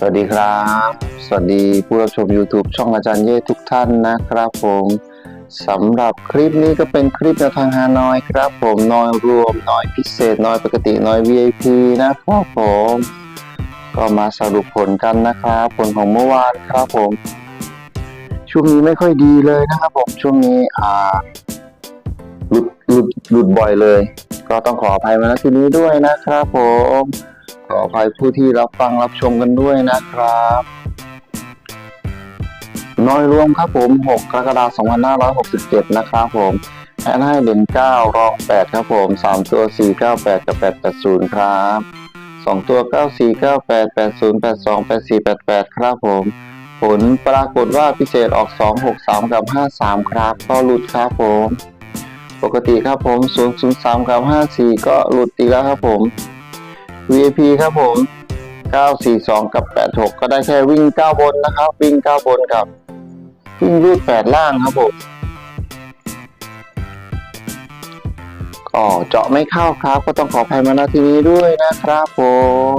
สวัสดีครับ สวัสดีผู้รับชม YouTube ช่องอาจารย์เย่ทุกท่านนะครับผมสำหรับคลิปนี้ก็เป็นคลิปแนวทางฮานอยครับผมนอยรวมนอยพิเศษนอยปกตินอย VIP นะครับผม ก็มาสรุปผลกันนะครับ ผลของเมื่อวานครับผม ช่วงนี้ไม่ค่อยดีเลยนะครับผมช่วงนี้อ่าหลุดหลุดหลุดบ่อยเลย ก็ต้องขออภัยมาณที่นี้ด้วยนะครับผม ขออภัยผู้ที่รับฟังรับชมกันด้วยนะครับ น้อยรวมครับผม 6 กรกฎาคม 2567 นะครับผมแอนให้เด่น9รอง8ครับผม 3 ตัว 498 กับ 880 ครับ 2 ตัว 9498 80 82 84 88 ครับผม ผลปรากฏว่าพิเศษออก 263 กับ 53 ครับ ก็หลุดครับผม ปกติครับผม 003 กับ 54 ก็หลุดอีกแล้วครับผม VIP ครับผม 942 กับ 86 ก็ได้แค่วิ่ง 9 บนนะครับ วิ่ง 9 บนกับ วิ่งรูด 8 ล่างครับผมก็เจาะไม่เข้าครับ ก็ต้องขออภัยมาณที่นี้ด้วยนะครับผม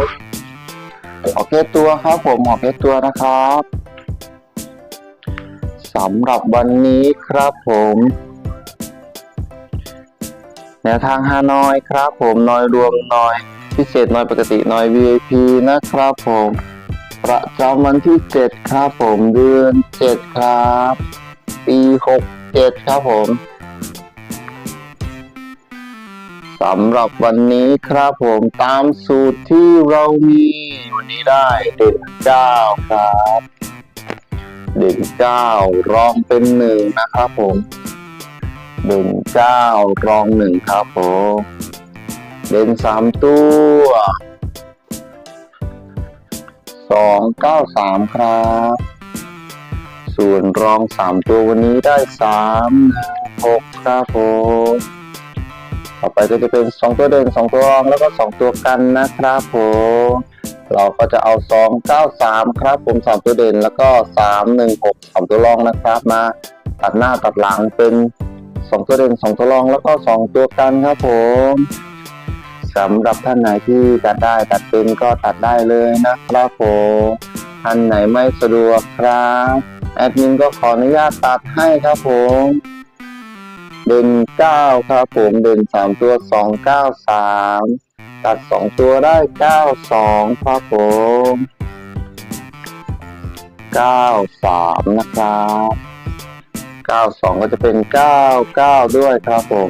ขอแค่ตัวครับผมขอแค่ตัวนะครับสำหรับวันนี้ครับผมแนวทางฮานอยครับผมนอยรวมนอย พิเศษน้อยปกติน้อย VIP นะครับผม ประจำวันที่ 7 ครับผมเดือน 7 ครับ ปี 67 ครับผมสำหรับวันนี้ครับผมตามสูตรที่เรามีวันนี้ได้เด่น9ครับ เด่น9รองเป็นหนึ่งนะครับผม เด่น9รองหนึ่งครับผม เด่นสามตัวสองเก้าสามครับ ส่วนรองสามตัววันนี้ได้สามหกครับผมต่อไปก็จะเป็นสองตัวเด่นสองตัวรองแล้วก็สองตัวกันนะครับผมเราก็จะเอาสองเก้าสามครับ ผมสามตัวเด่นแล้วก็สามหนึ่งหกสามตัวรองนะครับมาตัดหน้าตัดหลังเป็นสองตัวเด่นสองตัวรองแล้วก็สองตัวกันครับผม สำหรับท่านไหนที่ตัดได้ตัดเป็นก็ตัดได้เลยนะครับผมท่านไหนไม่สะดวกครับแอดมินก็ขออนุญาตตัดให้ครับผม เด่นเก้าครับผมเด่นสามตัวสองเก้าสามตัดสองตัวได้เก้าสองครับผมเก้าสามนะครับเก้าสองก็จะเป็นเก้าเก้าด้วยครับผม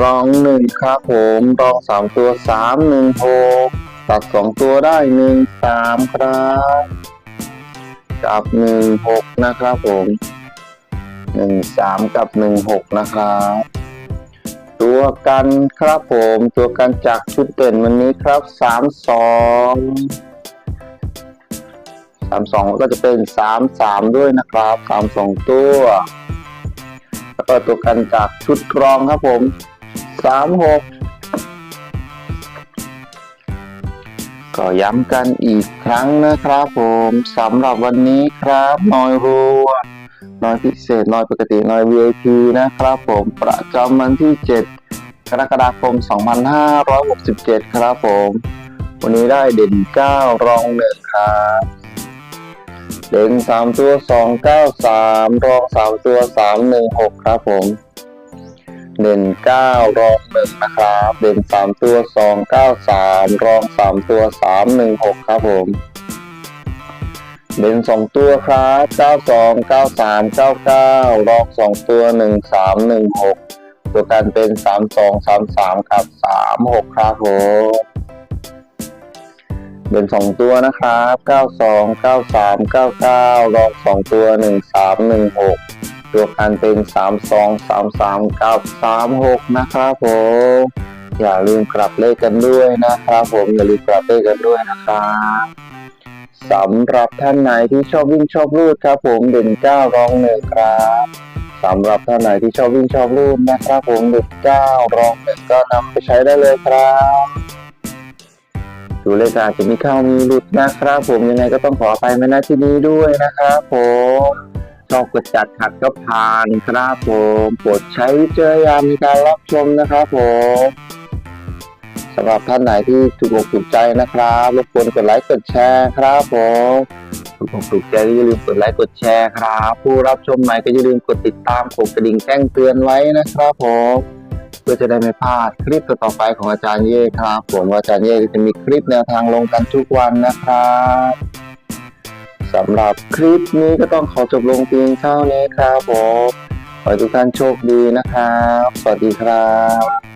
รองหนึ่งครับผมรองสามตัวสามหนึ่งหกตัดสองตัวได้หนึ่งสามครับกับหนึ่งหกนะครับผมหนึ่งสามกับหนึ่งหกนะครับตัวกันครับผมตัวกันจากชุดเด่นวันนี้ครับสามสองสามสองก็จะเป็นสามสามด้วยนะครับสามสองตัวแล้วก็ตัวกันจากชุดรองครับผม สามหกก็ย้ำกันอีกครั้งนะครับผมสำหรับวันนี้ครับน้อยรัวน้อยพิเศษน้อยปกติน้อย VIP นะครับผมประจำวันที่ 7 กรกฎาคม 2567 ครับผม วันนี้ได้เด่น 9 รองหนึ่งครับเด่นสามตัวสองเก้าสามรองสามตัวสามหนึ่งหกครับผม เด่นเก้ารองหนึ่งนะครับ เด่นสามตัวสองเก้าสามรองสามตัวสามหนึ่งหกครับผมเด่นสองตัวครับเก้าสองเก้าสามเก้าเก้ารองสองตัวหนึ่งสามหนึ่งหกตัวกันเป็นสามสองสามสามครับสามหกครับผมเด่นสองตัวนะครับ92 93 99รองสองตัว13 16 ตัวกันเป็นสามสองสามสามกับสามหกนะครับผมอย่าลืมกลับเลขกันด้วยนะครับผมอย่าลืมกลับเลขกันด้วยนะครับสำหรับท่านไหนที่ชอบวิ่งชอบรูดครับ ผมเด่นเก้ารองหนึ่งครับสำหรับท่านไหนที่ชอบวิ่งชอบรูดนะครับ ผมเด่นเก้ารองหนึ่งก็นำไปใช้ได้เลยครับดูเลขอาจจะมีเข้ามีหลุดนะครับ ผมยังไงก็ต้องขอไปมาณที่นี้ด้วยนะครับผม ชอกดจัดขัดก็ผ่านครับผมโปรดใช้วิจารณญาณในการรับชมนะครับผมสำหรับท่านไหนที่ถูกอกถูกใจนะครับรบกวนกดไลค์กดแชร์ครับผมถูกอกถูกใจอย่าลืมกดไลค์กดแชร์ครับ ผู้รับชมใหม่ก็อย่าลืมกดติดตามกดกระดิ่งแจ้งเตือนไว้นะครับผมเพื่อจะได้ไม่พลาดคลิปต่อไปของอาจารย์เย่ครับ ผมอาจารย์เย่จะมีคลิปแนวทางลงกันทุกวันนะครับ สำหรับคลิปนี้ก็ต้องขอจบลงเพียงเท่านี้ครับผมขอให้ทุกท่านโชคดีนะครับ สวัสดีครับ